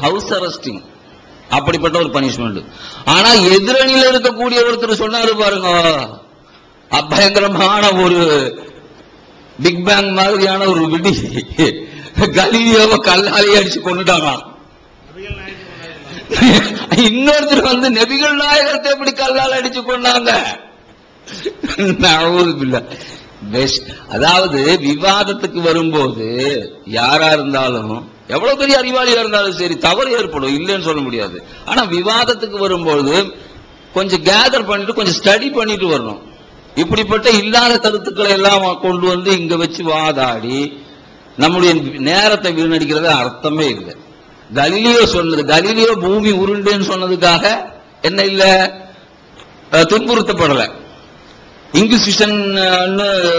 House arresting அப்படிப்பட்ட ஒரு punishment ஆனா எதிரணியில் இருக்கக்கூடிய ஒருத்தர் சொன்னாரு பாருங்க பயங்கரமான ஒரு பிக் பேங் மாதிரியான ஒரு விடி. கலீலியோவை கல்லாலே அடிச்சு கொண்டுட்டாங்களாம் இன்னொருத்தர் வந்து நபிகள் நாயகத்தை எப்படி கல்லால் அடிச்சு கொண்டாங்க அதாவது விவாதத்துக்கு வரும்போது யாரா இருந்தாலும் எவ்வளவு பெரிய அறிவாளியா இருந்தாலும் சரி தவறு ஏற்படும் இல்லைன்னு சொல்ல முடியாது. ஆனா விவாதத்துக்கு வரும்போது கொஞ்சம் கேதர் பண்ணிட்டு கொஞ்சம் ஸ்டடி பண்ணிட்டு வரணும். இப்படிப்பட்ட இல்லாத கருத்துக்களை எல்லாம் கொண்டு வந்து இங்க வச்சு வாதாடி நம்முடைய நேரத்தை வீணடிக்கிறது அர்த்தமே இல்லை. கலிலியோ சொன்னது கலிலியோ பூமி உருண்டுன்னு சொன்னதுக்காக என்ன இல்லை? துன்புறுத்தப்படலை. இங்கிலிஷன்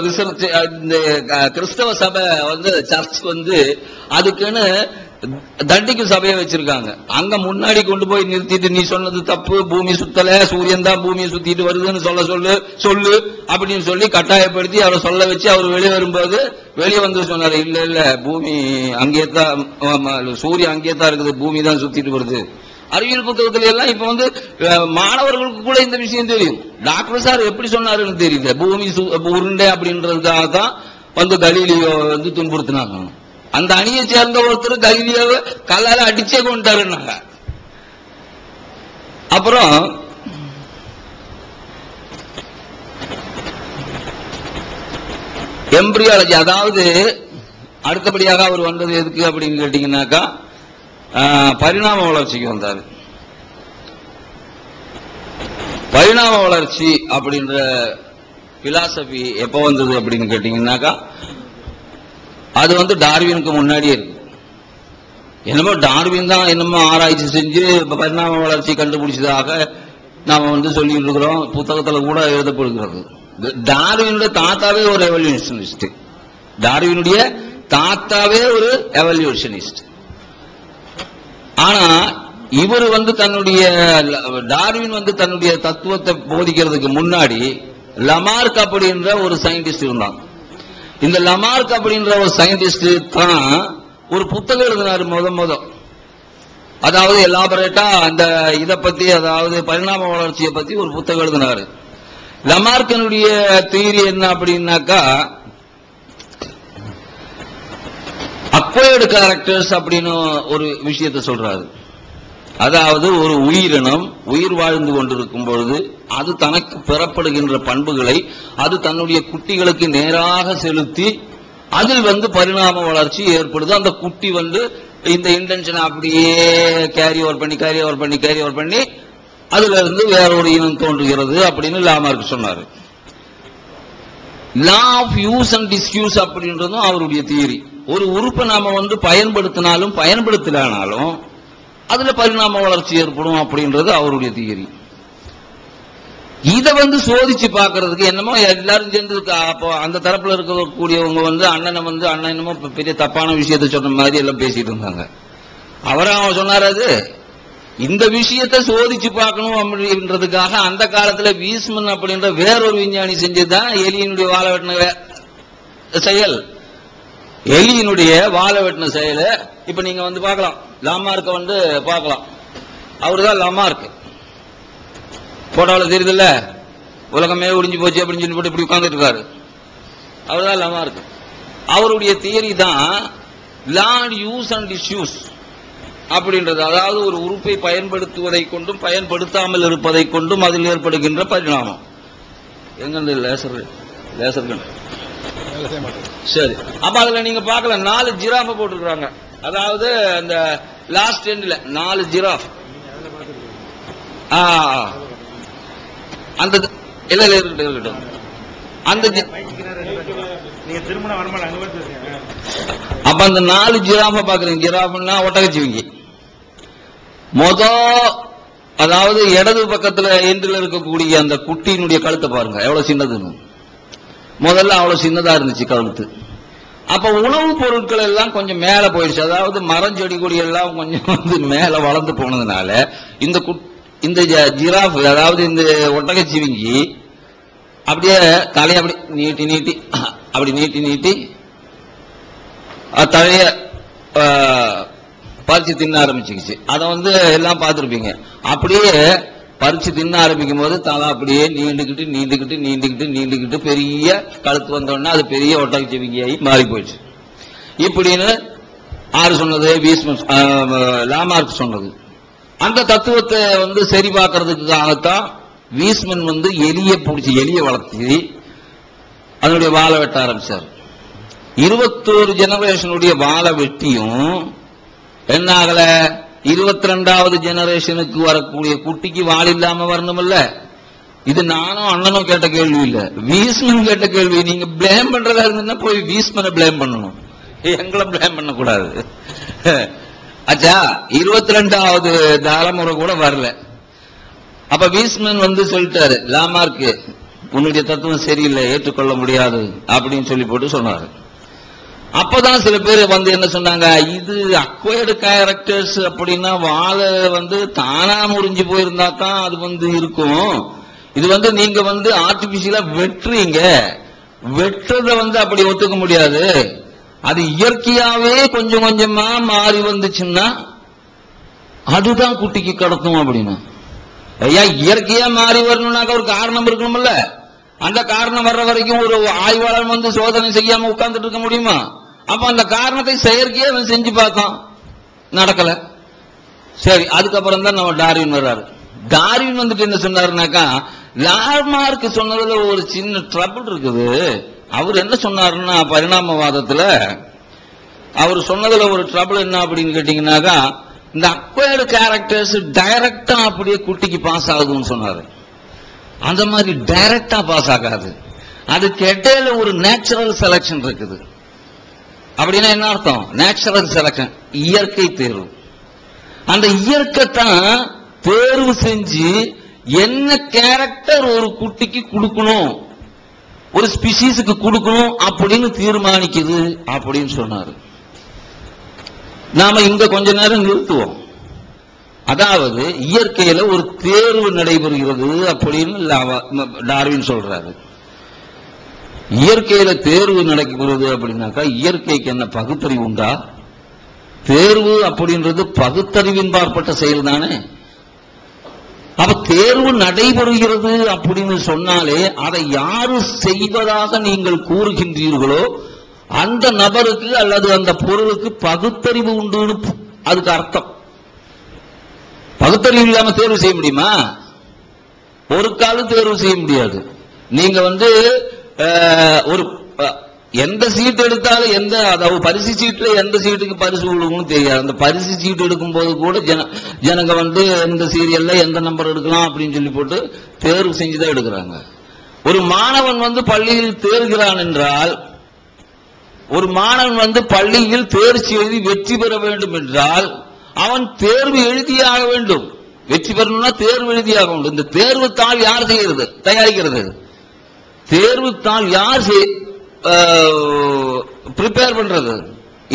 ரிசர்ச் இந்த கிறிஸ்தவ சபை வந்து சர்ச் வந்து அதுக்குன்னு தண்டிக்கும் சபையை வச்சிருக்காங்க. அங்க முன்னாடி கொண்டு போய் நிறுத்திட்டு நீ சொன்னது தப்பு பூமி சுத்தல சூரியன் தான் பூமியை சுத்திட்டு வருதுன்னு சொல்ல சொல்லு சொல்லு அப்படின்னு சொல்லி கட்டாயப்படுத்தி அவரை சொல்ல வச்சு அவர் வெளியே வரும்போது வெளியே வந்து சொன்னாரு இல்ல இல்ல பூமி அங்கேயே தான் சூரியன் அங்கேயே தான் இருக்குது பூமி தான் சுத்திட்டு வருது. அறிவியல் புத்தகத்துல எல்லாம் இப்ப வந்து மாணவர்களுக்கு கூட இந்த விஷயம் தெரியும். டாக்டர் சார் எப்படி சொன்னாருன்னு தெரியுது பூமி சு- உருண்டை அப்படின்றதுக்காக தான் வந்து கலீலியோ வந்து துன்புறுத்தினாங்க. அந்த அணியை சேர்ந்த ஒருத்தர் கலீலியோவை கல்லால அடிச்சே கொண்டாருன்னாங்க அப்புறம் எம்பிரியாலஜி அதாவது அடுத்தபடியாக அவர் வந்தது எதுக்கு அப்படின்னு கேட்டீங்கன்னாக்கா பரிணாம வளர்ச்சிக்கு வந்தார். பரிணாம வளர்ச்சி அப்படின்ற பிலாசபி எப்போ வந்தது அப்படின்னு கேட்டிங்கன்னாக்கா அது வந்து டார்வினுக்கு முன்னாடியே இருக்கு. என்னமோ டார்வின் தான் என்னமோ ஆராய்ச்சி செஞ்சு பரிணாம வளர்ச்சி கண்டுபிடிச்சதாக நாம் வந்து சொல்லிட்டு இருக்கிறோம். புத்தகத்தில் கூட எழுதப்படுகிறது. டார்வினுடைய தாத்தாவே ஒரு எவல்யூஷனிஸ்ட் டார்வினுடைய தாத்தாவே ஒரு எவல்யூஷனிஸ்ட் ஆனா இவர் வந்து தன்னுடைய டார்வின் வந்து தன்னுடைய தத்துவத்தை போதிக்கிறதுக்கு முன்னாடி லமார்க் அப்படின்ற ஒரு சயின்டிஸ்ட் இருந்தான். இந்த லமார்க் அப்படின்ற ஒரு சயின்டிஸ்ட் தான் ஒரு புத்தகம் எழுதினார் முத முத. அதாவது எலாபரேட்டா அந்த இதை பத்தி அதாவது பரிணாம வளர்ச்சியை பத்தி ஒரு புத்தகம் எழுதினாரு. லமார்க்கனுடைய தீரி என்ன அப்படின்னாக்கா அக்வயர்டு கேரக்டர்ஸ் அப்படின்னு ஒரு விஷயத்தை சொல்றாரு. அதாவது ஒரு உயிரினம் உயிர் வாழ்ந்து கொண்டிருக்கும் பொழுது அது தனக்கு பெறப்படுகின்ற பண்புகளை அது தன்னுடைய குட்டிகளுக்கு நேராக செலுத்தி அதில் வந்து பரிணாம வளர்ச்சி ஏற்படுது. அந்த குட்டி வந்து இந்த இன்டென்ஷனை அப்படியே கேரி ஓவர் பண்ணி கேரி ஓவர் பண்ணி கேரி ஓவர் பண்ணி அதுல இருந்து வேற ஒரு இனம் தோன்றுகிறது அப்படின்னு லாமார்க் சொன்னார். Law of use and disuse அப்படின்றதும் அவருடைய தியரி ஒரு உறுப்பை நாம வந்து பயன்படுத்தினாலும் பயன்படுத்தலானாலும் அதுல பரிணாம வளர்ச்சி ஏற்படும் அப்படின்றது அவருடைய தியரி. இதை வந்து சோதிச்சு பாக்குறதுக்கு என்னமோ எல்லாரும் சேர்ந்து அப்போ அந்த தரப்புல இருக்கக்கூடியவங்க வந்து அண்ணனை வந்து அண்ணன் என்னமோ பெரிய தப்பான விஷயத்த சொன்ன மாதிரி எல்லாம் பேசிட்டு இருந்தாங்க. அவரா அவன் சொன்னாரு அது? இந்த விஷயத்தை சோதிச்சு பார்க்கணும் அப்படின்றதுக்காக அந்த காலத்துல வீஸ்மன் அப்படின்ற வேறொரு விஞ்ஞானி செஞ்சதுதான் எலியினுடைய வாழ வெட்டின செயல். எலியினுடைய வாழை வெட்டின செயலை இப்ப நீங்க வந்து பார்க்கலாம். லாமார்க்க வந்து பார்க்கலாம். அவருதான் லாமார்க். போட்டோவில் தெரியுதுல்ல? உலகமே ஒடிஞ்சு போச்சு அப்படின்னு சொல்லி போட்டு இப்படி உட்கார்ந்துட்டு இருக்காரு. அவர்தான் லாமார்க். அவருடைய தியரி தான் லார்ட் யூஸ் அண்ட் இஷ்யூஸ் அப்படின்றது. அதாவது ஒரு உறுப்பை பயன்படுத்துவதை கொண்டும் பயன்படுத்தாமல் இருப்பதை கொண்டும் அதில் ஏற்படுகின்ற பரிணாமம். எங்கிருந்து லேசர் லேசர்கள். சரி. அப்ப அதுல நீங்க பார்க்கலாம் நாலு ஜிராஃப போட்டிருக்காங்க அதாவது அந்த லாஸ்ட் எண்ட்ல நாலு ஜிராஃப் அந்த இல்ல இல்ல இருக்கட்டும் இருக்கட்டும். அந்த அப்ப அந்த நாலு ஜிராஃப பாக்குறீங்க ஜிராஃப்னா ஒட்டகச்சிவிங்கி மொத அதாவது இடது பக்கத்துல எந்தில் இருக்கக்கூடிய அந்த குட்டியினுடைய கழுத்தை பாருங்க. எவ்வளவு சின்னதுன்னு. முதல்ல அவ்வளவு சின்னதா இருந்துச்சு கழுத்து. அப்ப உணவுப் பொருட்கள் எல்லாம் கொஞ்சம் மேல போயிடுச்சு. அதாவது மரம் செடி கொடி எல்லாம் கொஞ்சம் வந்து மேல வளர்ந்து போனதுனால இந்த குட்- இந்த ஜ- ஜிராஃப் அதாவது இந்த ஒட்டகச்சிவிங்கி அப்படியே தலையை அப்படி நீட்டி நீட்டி அப்படி நீட்டி நீட்டி அஹ் தலைய பறிச்சு தின்ன ஆரம்பிச்சுக்கிச்சு. அதை வந்து எல்லாம் பார்த்துருப்பீங்க. அப்படியே பறிச்சு தின்ன ஆரம்பிக்கும் போது தலை அப்படியே நீண்டுக்கிட்டு நீண்டுக்கிட்டு நீண்டுக்கிட்டு நீண்டுக்கிட்டு பெரிய கழுத்து வந்தோடனே அது பெரிய ஒட்டக செவிங்கியாகி மாறி போயிடுச்சு. இப்படின்னு ஆறு சொன்னது பீஸ்மன் லாமார்க் சொன்னது. அந்த தத்துவத்தை வந்து சரி பார்க்கறதுக்காகத்தான் வீஸ்மன் வந்து எலியை பிடிச்சி எலியை வளர்த்தி அதனுடைய வாழை வெட்ட ஆரம்பிச்சார். இருபத்தோரு ஜெனரேஷனுடைய வாழை வெட்டியும் என்ன ஆகலை? இருபத்தி ரெண்டாவது ஜெனரேஷனுக்கு வரக்கூடிய குட்டிக்கு வால் இல்லாம வரணும்ல இது நானும் அண்ணனும் கேட்ட கேள்வி இல்ல. வீஸ்மன் கேட்ட கேள்வி நீங்க பிளேம் பண்றதா இருந்ததுன்னா போய் வீஸ்மனை பிளேம் பண்ணணும்? எங்களை பிளேம் பண்ணக்கூடாது. அச்சா இருபத்தி ரெண்டாவது தலைமுறை கூட வரல. அப்ப வீஸ்மன் வந்து சொல்லிட்டாரு லாமார்க்கு உன்னுடைய தத்துவம் சரியில்லை ஏற்றுக்கொள்ள முடியாது அப்படின்னு சொல்லி போட்டு சொன்னாரு. அப்பதான் சில பேர் வந்து என்ன சொன்னாங்க இது அக்வயர்டு கேரக்டர்ஸ் அப்படின்னா வாழை வந்து தானா முறிஞ்சு போயிருந்தா தான் அது வந்து இருக்கும். இது வந்து நீங்க வந்து ஆர்டிபிஷியலா வெட்டுறீங்க. வெட்டுறத வந்து அப்படி ஒத்துக்க முடியாது. அது இயற்கையாவே கொஞ்சம் கொஞ்சமா மாறி வந்துச்சுன்னா அதுதான் குட்டிக்கு கடத்தும் அப்படின்னா. ஐயா இயற்கையா மாறி வரணும்னாக்க ஒரு காரணம் இருக்கணும்ல. அந்த காரணம் வர்ற வரைக்கும் ஒரு ஆய்வாளர் வந்து சோதனை செய்யாம உட்கார்ந்துட்டு இருக்க முடியுமா? அப்ப அந்த காரணத்தை செயற்கையே அவன் செஞ்சு பார்த்தான். நடக்கல. சரி அதுக்கப்புறம் தான் நம்ம டார்வின் வர்றாரு. டார்வின் வந்துட்டு என்ன சொன்னாருனாக்கா லார்மார்க்கு சொன்னதுல ஒரு சின்ன ட்ரபிள் இருக்குது. அவர் என்ன சொன்னாருன்னா பரிணாமவாதத்துல அவர் சொன்னதுல ஒரு ட்ரபிள் என்ன அப்படின்னு கேட்டீங்கன்னாக்கா இந்த அக்வயர்டு கேரக்டர்ஸ் டைரக்டா அப்படியே குட்டிக்கு பாஸ் ஆகுதுன்னு சொன்னாரு. அந்த மாதிரி டைரக்டா பாஸ் ஆகாது. அதுக்கு இடையில ஒரு நேச்சுரல் செலக்ஷன் இருக்குது. அப்படின்னா என்ன அர்த்தம்? நேச்சுரல் செலக்ஷன் இயற்கை தேர்வு. அந்த இயற்கை தான் தேர்வு செஞ்சு என்ன கேரக்டர் ஒரு குட்டிக்கு கொடுக்கணும் ஒரு ஸ்பீசிஸுக்கு கொடுக்கணும் அப்படின்னு தீர்மானிக்குது அப்படின்னு சொன்னாரு. நாம இங்க கொஞ்ச நேரம் நிறுத்துவோம். அதாவது இயற்கையில ஒரு தேர்வு நடைபெறுகிறது அப்படின்னு டார்வின் சொல்றாரு. இயற்கையில தேர்வு நடக்கிறது அப்படின்னாக்கா இயற்கைக்கு என்ன பகுத்தறிவு உண்டா? தேர்வு அப்படின்றது பகுத்தறிவின் பார்ப்பட்ட செயல் தானே. அப்ப தேர்வு நடைபெறுகிறது அப்படின்னு சொன்னாலே அதை யாரு செய்வதாக நீங்கள் கூறுகின்றீர்களோ அந்த நபருக்கு அல்லது அந்த பொருளுக்கு பகுத்தறிவு உண்டுன்னு அதுக்கு அர்த்தம். பகுத்தறிவு இல்லாம தேர்வு செய்ய முடியுமா? ஒரு காலம் தேர்வு செய்ய முடியாது. நீங்க வந்து ஒரு எந்த சீட்டு எடுத்தாலும் எந்த அதாவது பரிசு சீட்டில் எந்த சீட்டுக்கு பரிசு கொடுக்கணும்னு தெரியாது. அந்த பரிசு சீட்டு எடுக்கும் போது கூட ஜன ஜனங்க வந்து எந்த சீரியலில் எந்த நம்பர் எடுக்கலாம் அப்படின்னு சொல்லி போட்டு தேர்வு செஞ்சு தான் எடுக்கிறாங்க. ஒரு மாணவன் வந்து பள்ளியில் தேர்கிறான் என்றால் ஒரு மாணவன் வந்து பள்ளியில் தேர்ச்சி எழுதி வெற்றி பெற வேண்டும் என்றால் அவன் தேர்வு எழுதியாக வேண்டும். வெற்றி பெறணும்னா தேர்வு எழுதியாக வேண்டும். இந்த தேர்வு தாள் யார் செய்கிறது தயாரிக்கிறது. தேர்வு தாள் யார் ப்ரிப்பேர் பண்றது?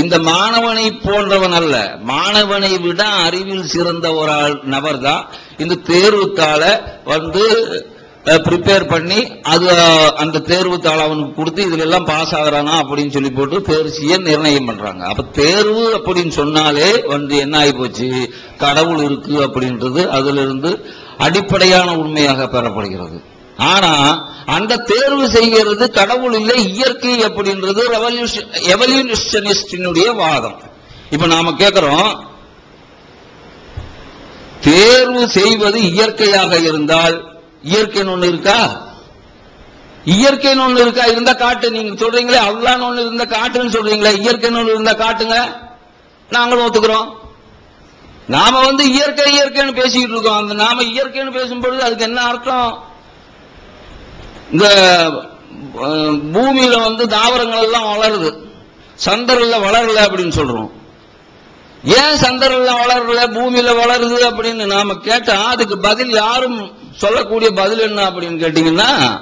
இந்த மாணவனை போன்றவன் அல்ல. மாணவனை விட அறிவில் சிறந்த ஒரு ஆள் நபர் தான். இந்த தேர்வுத்தாளை வந்து ப்ரிப்பேர் பண்ணி அது அந்த தேர்வுத்தாள் அவனுக்கு கொடுத்து இதுல எல்லாம் பாஸ் ஆகிறானா அப்படின்னு சொல்லி போட்டு தேர்ச்சியை நிர்ணயம் பண்றாங்க. அப்ப தேர்வு அப்படின்னு சொன்னாலே வந்து என்ன ஆகி போச்சு? கடவுள் இருக்கு அப்படின்றது அதுல இருந்து அடிப்படையான உண்மையாக பெறப்படுகிறது. ஆனா அந்த தேர்வு செய்கிறது கடவுள் இல்லை இயற்கை அப்படின்றது எவல்யூஷனிஸ்டினுடைய வாதம். இப்ப நாம கேட்கிறோம் தேர்வு செய்வது இயற்கையாக இருந்தால் இயற்கைன்னு ஒண்ணு இருக்கா? இயற்கைன்னு ஒண்ணு இருக்கா? இருந்தா காட்டு நீங்க சொல்றீங்களே அல்லான்னு ஒண்ணு இருந்தா காட்டுன்னு சொல்றீங்களே இயற்கைன்னு ஒண்ணு இருந்தா காட்டுங்க. நாங்களும் ஒத்துக்கிறோம். நாம வந்து இயற்கை இயற்கைன்னு பேசிக்கிட்டு இருக்கோம். அந்த நாம இயற்கைன்னு பேசும்பொழுது அதுக்கு என்ன அர்த்தம்? இந்த பூமியில வந்து தாவரங்கள் எல்லாம் வளருது. சந்தரில் வளரல அப்படின்னு சொல்றோம். ஏன் சந்தரில் வளரல பூமியில வளருது அப்படின்னு நாம கேட்டா அதுக்கு பதில் யாரும் சொல்லக்கூடிய பதில் என்ன அப்படின்னு கேட்டீங்கன்னா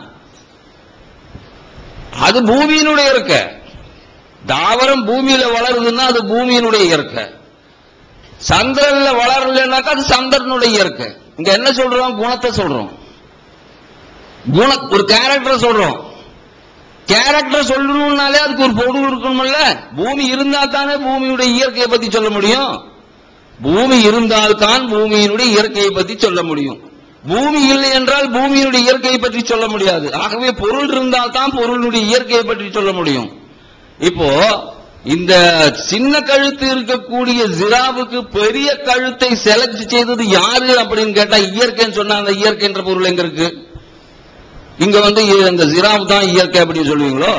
அது பூமியினுடைய இருக்க தாவரம் பூமியில வளருதுன்னா அது பூமியினுடைய இயற்கை. சந்திரன்ல வளரலனாக்கா அது சந்திரனுடைய இயற்கை. இங்க என்ன சொல்றோம்? குணத்தை சொல்றோம். குண ஒரு கேரக்டர் சொல்றோம். கேரக்டர் சொல்லணும்னாலே அதுக்கு ஒரு பொருள் இருக்கணும்ல. பூமி இருந்தா தானே பூமியுடைய இயற்கையை பத்தி சொல்ல முடியும். பூமி இருந்தால்தான் பூமியினுடைய இயற்கையை பற்றி சொல்ல முடியும். பூமி இல்லை என்றால் பூமியினுடைய இயற்கையை பற்றி சொல்ல முடியாது. ஆகவே பொருள் இருந்தால் தான் பொருளுடைய இயற்கையை பற்றி சொல்ல முடியும். இப்போ இந்த சின்ன கழுத்து இருக்கக்கூடிய ஜிராவுக்கு பெரிய கழுத்தை செலக்ட் செய்தது யாரு அப்படின்னு கேட்டா இயற்கைன்னு சொன்னா அந்த இயற்கைன்ற பொருள் எங்க இருக்கு? இங்க வந்து இந்த ஜிராப் தான் இயற்கை அப்படின்னு சொல்லுவீங்களோ?